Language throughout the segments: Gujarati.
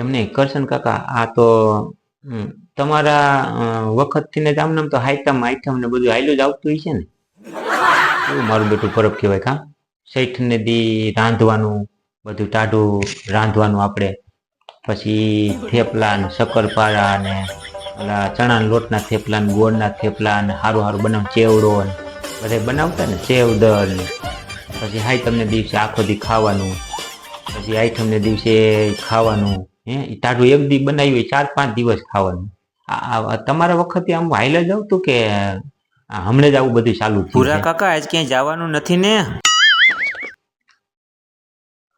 એમ નહીં કરશન કાકા, આ તો તમારા વખતથી ને જ આમ નામ તો હાઈટમ આઈટમ ને બધું હાઈલું જ આવતું હોય છે ને. એવું મારું બેટું પરબ કહેવાય કા? શેઠ ને દી રાંધવાનું, બધું ટાઢું રાંધવાનું આપણે. પછી થેપલા ને શક્કરપારા ને, ઓલા ચણાના લોટના થેપલા ને, ગોળના થેપલા ને સારું સારું બનાવ, ચેવડો ને બધા બનાવતા ને, ચેવદર ને. પછી હાઈટમને દિવસે આખો દી ખાવાનું. પછી આઈટમને દિવસે ખાવાનું હે? ઈ એક દી બનાવ્યું ચાર પાંચ દિવસ ખાવાનું. તમારા વખતે આમ હાઈલ જ આવતું કે હમણાં જ આવું બધું ચાલુ પૂરા કાકા આજ ક્યાંય જવાનું નથી ને?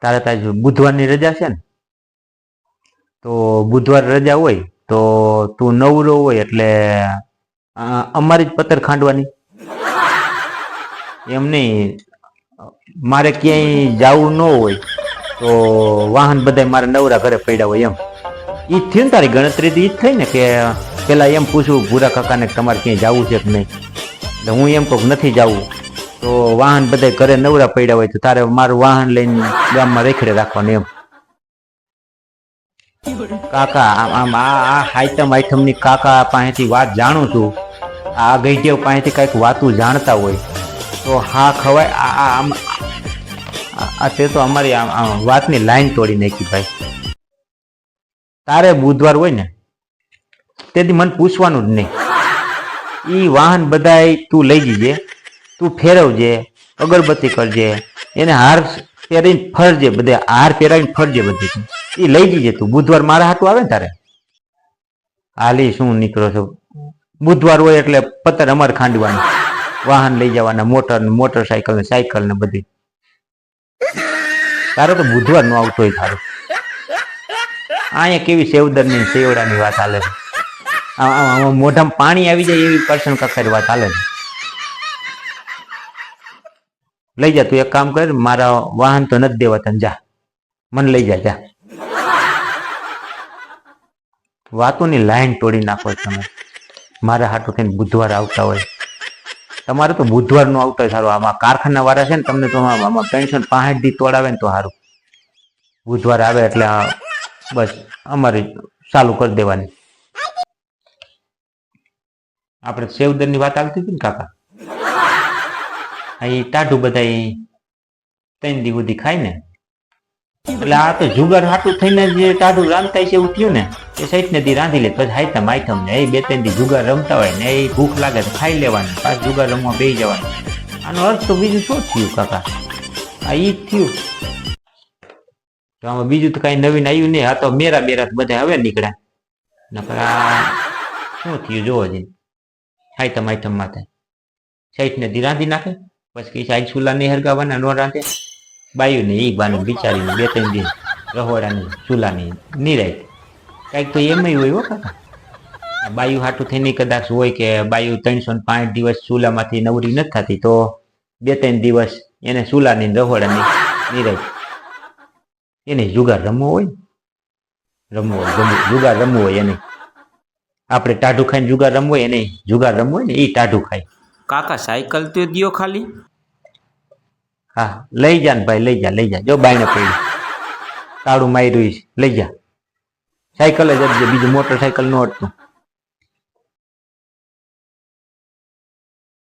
તારે તાજ બુધવારની રજા છે ને? તો બુધવાર રજા હોય તો તું નવરો હોય એટલે અમારી જ પતર ખાંડવાની. એમ નહીં મારે ક્યાંય જવું ન હોય. તો વાહન બધા મારે નવરા ઘરે પડ્યા હોય એમ. એ થયું તારી ગણતરી તો એ જ થઈ ને કે પેલા એમ પૂછવું ભૂરા કાકાને તમારે ક્યાંય જવું છે કે નહીં? એટલે હું એમ કહું નથી જવું. તો વાહન બધા ઘરે નવરા પડ્યા હોય તો તારે મારું વાહન લઈને ગામમાં રેખડે રાખવાનું એમ. કાકા, આમ આ આ આઈટમ આઈટમની કાકા પાસેથી વાત જાણું છું. આ ગઈઢેવ પાસેથી કાંઈક વાતું જાણતા હોય. તો હા ખવાય આ, આમ આ- તે તો અમારી વાતની લાઈન તોડી નાખી ભાઈ. તારે બુધવાર હોય ને, તેથી મને પૂછવાનું જ નહીં. એ વાહન બધાય તું લઈ જજે, તું ફેરવજે, અગરબત્તી કરજે, એને હાર પહેરીને ફરજે બધે, હાર પહેરાવીને ફરજે બધી એ લઈ જજે તું. બુધવાર મારા હાટું આવે ને તારે? હાલી શું નીકળો છો? બુધવાર હોય એટલે પતર અમારે ખાંડવાની. વાહન લઈ જવાના, મોટર ને, મોટરસાયકલ ને, સાયકલ ને બધી. તારે તો બુધવારનું આવતો હોય તારું. અહીંયા કેવી સેવદરની સેવડાની વાત હાલે છે. મોઢામાં પાણી આવી જાય એવી કરશન કકર વાત હાલે છે. લઈ જા, તું એક કામ કર, મારા વાહન તો નથી દેવા તને, જા. મને લઈ જા જા. વાતોની લાઈન તોડી નાખો તમે. મારા હાટો થઈને બુધવાર આવતા હોય. તમારે તો બુધવારનું આવતા સારું. આમાં કારખાના વાળા છે ને, તમને તો આમાં પેન્શન પાંસઠ દી તોડાવે ને તો સારું. બુધવાર આવે એટલે બસ અમારી ચાલુ કરી દેવાની. આપણે સેવદરની વાત આવતી હતી ને કાકા? અહીં ટાઢું બધા ત્રણ દી સુધી ખાય ને? એટલે આ તો જુગાર હાટું થઈને જે ટાઢું રાંધતા છે એવું થયું ને, એ સહિત ને રાંધી લે પછી હાઈટમ આઈટમ ને એ બે ત્રણ દી જુગાર રમતા હોય ને એ ભૂખ લાગે તો ખાઈ લેવાનું, પાછ જુગાર રમવા બેસી જવાનું. આનો અર્થ તો બીજું શું થયું કાકા? આ ઈ થયું. તો આમાં બીજું તો કઈ નવીન આવ્યું નહીં, આ તો મેરા બેરા બધા હવે નીકળ્યા. નકર આ શું થયું જોવો જઈને. આઈટમ આઈટમ માટે સહિત ને રાંધી નાખે, પછી સાઈડ છુલા નહીં હરગાવાના, નો રાંધે. બાયું ને ઈ બાને બિચારીને બે ત્રણ દિન રહોડાની ચૂલાની નિરાય કાંઈક તો એમય હોય હો કાકા બાયું હાટું થઈને કદાચ હોય કે બાયુ ત્રણસો ને પાંચ દિવસ ચૂલામાંથી નવરી નથી થતી તો બે ત્રણ દિવસ એને ચૂલાની રહોડાની નિરાય એને જુગાર રમવો હોય રમવો હોય જુગાર રમવો હોય એને આપણે ટાઢું ખાઈને જુગાર રમવો હોય એને જુગાર રમવો હોય ને એ ટાઢું ખાય કાકા, સાયકલ તો દિયો ખાલી? હા, લઈ જા ને ભાઈ, લઈ જા લઈ જા. જો બાયણે પડી. તાળું માર્યું લઈ જા. સાયકલ જ આપજે, બીજું મોટરસાયકલ નો અડતું